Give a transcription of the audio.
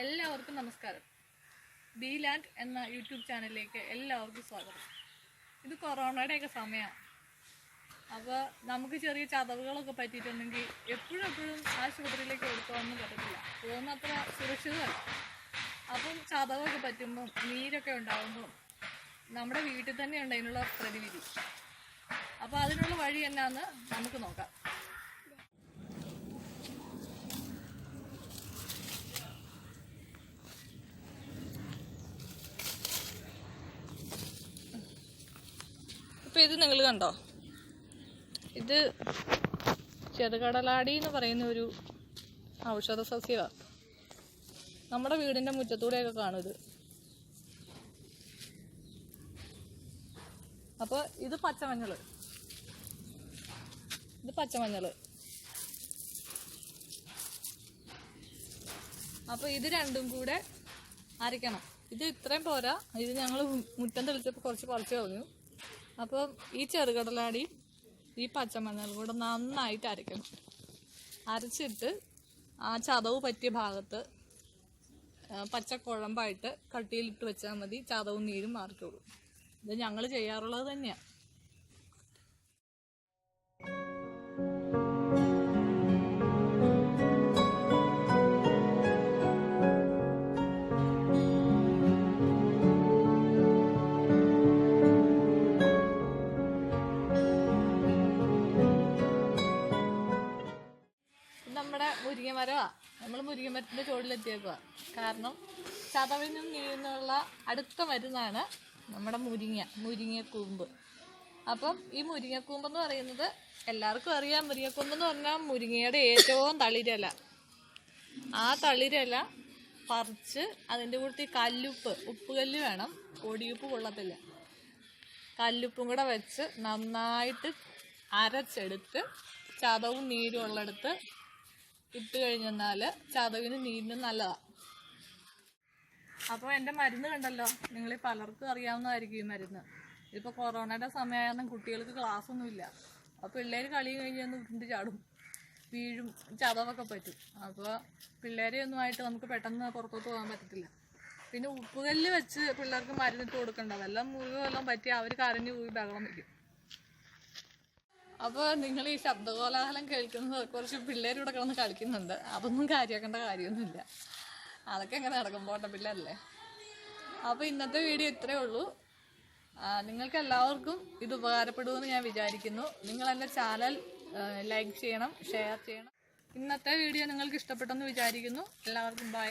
എല്ലാവർക്കും നമസ്കാരം. B land എന്ന യൂട്യൂബ് ചാനലിലേക്ക് എല്ലാവർക്കും സ്വാഗതം. ഇത് കൊറോണയുടെയൊക്കെ സമയമാണ് അപ്പോൾ നമുക്ക് ചെറിയ ചതവുകളൊക്കെ പറ്റിയിട്ടുണ്ടെങ്കിൽ എപ്പോഴും എപ്പോഴും ആശുപത്രിയിലേക്ക് എടുക്കാനൊന്നും പറ്റത്തില്ല. പോകുന്ന അത്ര സുരക്ഷിതമല്ല. അപ്പം ചതവൊക്കെ പറ്റുമ്പം നീരൊക്കെ ഉണ്ടാകുമ്പം നമ്മുടെ വീട്ടിൽ തന്നെ ഉണ്ട് അതിനുള്ള പ്രതിവിധി. അപ്പോൾ അതിനുള്ള വഴി എന്നാന്ന് നമുക്ക് നോക്കാം. ഇത് നിങ്ങൾ കണ്ടോ? ഇത് ചെറുകടലാടി എന്ന് പറയുന്ന ഒരു ഔഷധ സസ്യമാണ് നമ്മുടെ വീടിന്റെ മുറ്റത്തൂടെയൊക്കെ കാണും ഇത്. അപ്പോൾ ഇത് പച്ചമഞ്ഞൾ ഇത് പച്ചമഞ്ഞൾ അപ്പോൾ ഇത് രണ്ടും കൂടെ അരയ്ക്കണം. ഇത് ഇത്രയും പോരാ. ഇത് ഞങ്ങൾ മുറ്റം തെളിച്ചപ്പോൾ കുറച്ച് കുറച്ച് കളഞ്ഞു. അപ്പം ഈ ചെറുകടലാടി ഈ പച്ചമഞ്ഞൾ കൂടെ നന്നായിട്ട് അരയ്ക്കണം അരച്ചിട്ട് ആ ചതവ് പറ്റിയ ഭാഗത്ത് ആ, പച്ച കുഴമ്പായിട്ട് കട്ടിയിലിട്ട് വെച്ചാൽ മതി. ചതവും നീരും മാറിക്കോളും. ഇത് ഞങ്ങൾ ചെയ്യാറുള്ളത് തന്നെയാണ് നമ്മുടെ മുരിങ്ങ മരമാ നമ്മൾ മുരിങ്ങ മരത്തിന്റെ ചുവടിലെത്തിയേക്കുക കാരണം ചതവിനും നീന്നുള്ള അടുത്ത മരുന്നാണ് നമ്മുടെ മുരിങ്ങ മുരിങ്ങക്കൂമ്പ്. അപ്പം ഈ മുരിങ്ങക്കൂമ്പ് എന്ന് പറയുന്നത് എല്ലാവർക്കും അറിയാം. മുരിങ്ങക്കൂമ്പ് എന്ന് പറഞ്ഞാൽ മുരിങ്ങയുടെ ഏറ്റവും തളിരല. ആ തളിരല പറിച്ച് അതിന്റെ കൂടെ കല്ലുപ്പ് ഉപ്പ് കല്ല് വേണം. പൊടിയുപ്പ് കൊള്ളത്തില്ല. കല്ലുപ്പും കൂടെ വെച്ച് നന്നായിട്ട് അരച്ചെടുത്ത് ചതവും നീരും ഉള്ളിടത്ത് ഇട്ട് കഴിഞ്ഞാൽ ചതവിന് നീരിനും നല്ലതാണ് അപ്പോൾ എന്റെ മരുന്ന് കണ്ടല്ലോ നിങ്ങൾ പലർക്കും അറിയാവുന്നതായിരിക്കും ഈ മരുന്ന്. ഇപ്പോൾ കൊറോണയുടെ സമയമായിരുന്നു കുട്ടികൾക്ക് ക്ലാസ് ഒന്നുമില്ല അപ്പോൾ പിള്ളേർ കളി കഴിഞ്ഞ് ഒന്ന് ഉരുണ്ട് ചാടും വീഴും ചതവൊക്കെ പറ്റും. അപ്പോൾ പിള്ളേരെ ഒന്നുമായിട്ട് നമുക്ക് പെട്ടെന്ന് പുറത്തോട്ട് പോകാൻ പറ്റത്തില്ല. പിന്നെ ഉപ്പുകല്ല് വെച്ച് പിള്ളേർക്ക് മരുന്നിട്ട് കൊടുക്കണ്ട വല്ലതും മുറിവെല്ലാം പറ്റി അവർ കരഞ്ഞു പോയി ബഹളം വയ്ക്കും അപ്പോൾ നിങ്ങൾ ഈ ശബ്ദകോലാഹലം കേൾക്കുന്നത് കുറച്ച് പിള്ളേർ ഇവിടെ കിടന്ന് കളിക്കുന്നുണ്ട്. അതൊന്നും കാര്യമാക്കേണ്ട കാര്യമൊന്നുമില്ല. അതൊക്കെ അങ്ങനെ നടക്കും പോട്ടെ പിള്ളേരല്ലേ? അപ്പോൾ ഇന്നത്തെ വീഡിയോ ഇത്രയേ ഉള്ളൂ. നിങ്ങൾക്ക് എല്ലാവർക്കും ഇത് ഉപകാരപ്പെടുമെന്ന് ഞാൻ വിചാരിക്കുന്നു. നിങ്ങൾ എന്റെ ചാനൽ ലൈക്ക് ചെയ്യണം ഷെയർ ചെയ്യണം. ഇന്നത്തെ വീഡിയോ നിങ്ങൾക്ക് ഇഷ്ടപ്പെട്ടെന്ന് വിചാരിക്കുന്നു. എല്ലാവർക്കും ബൈ.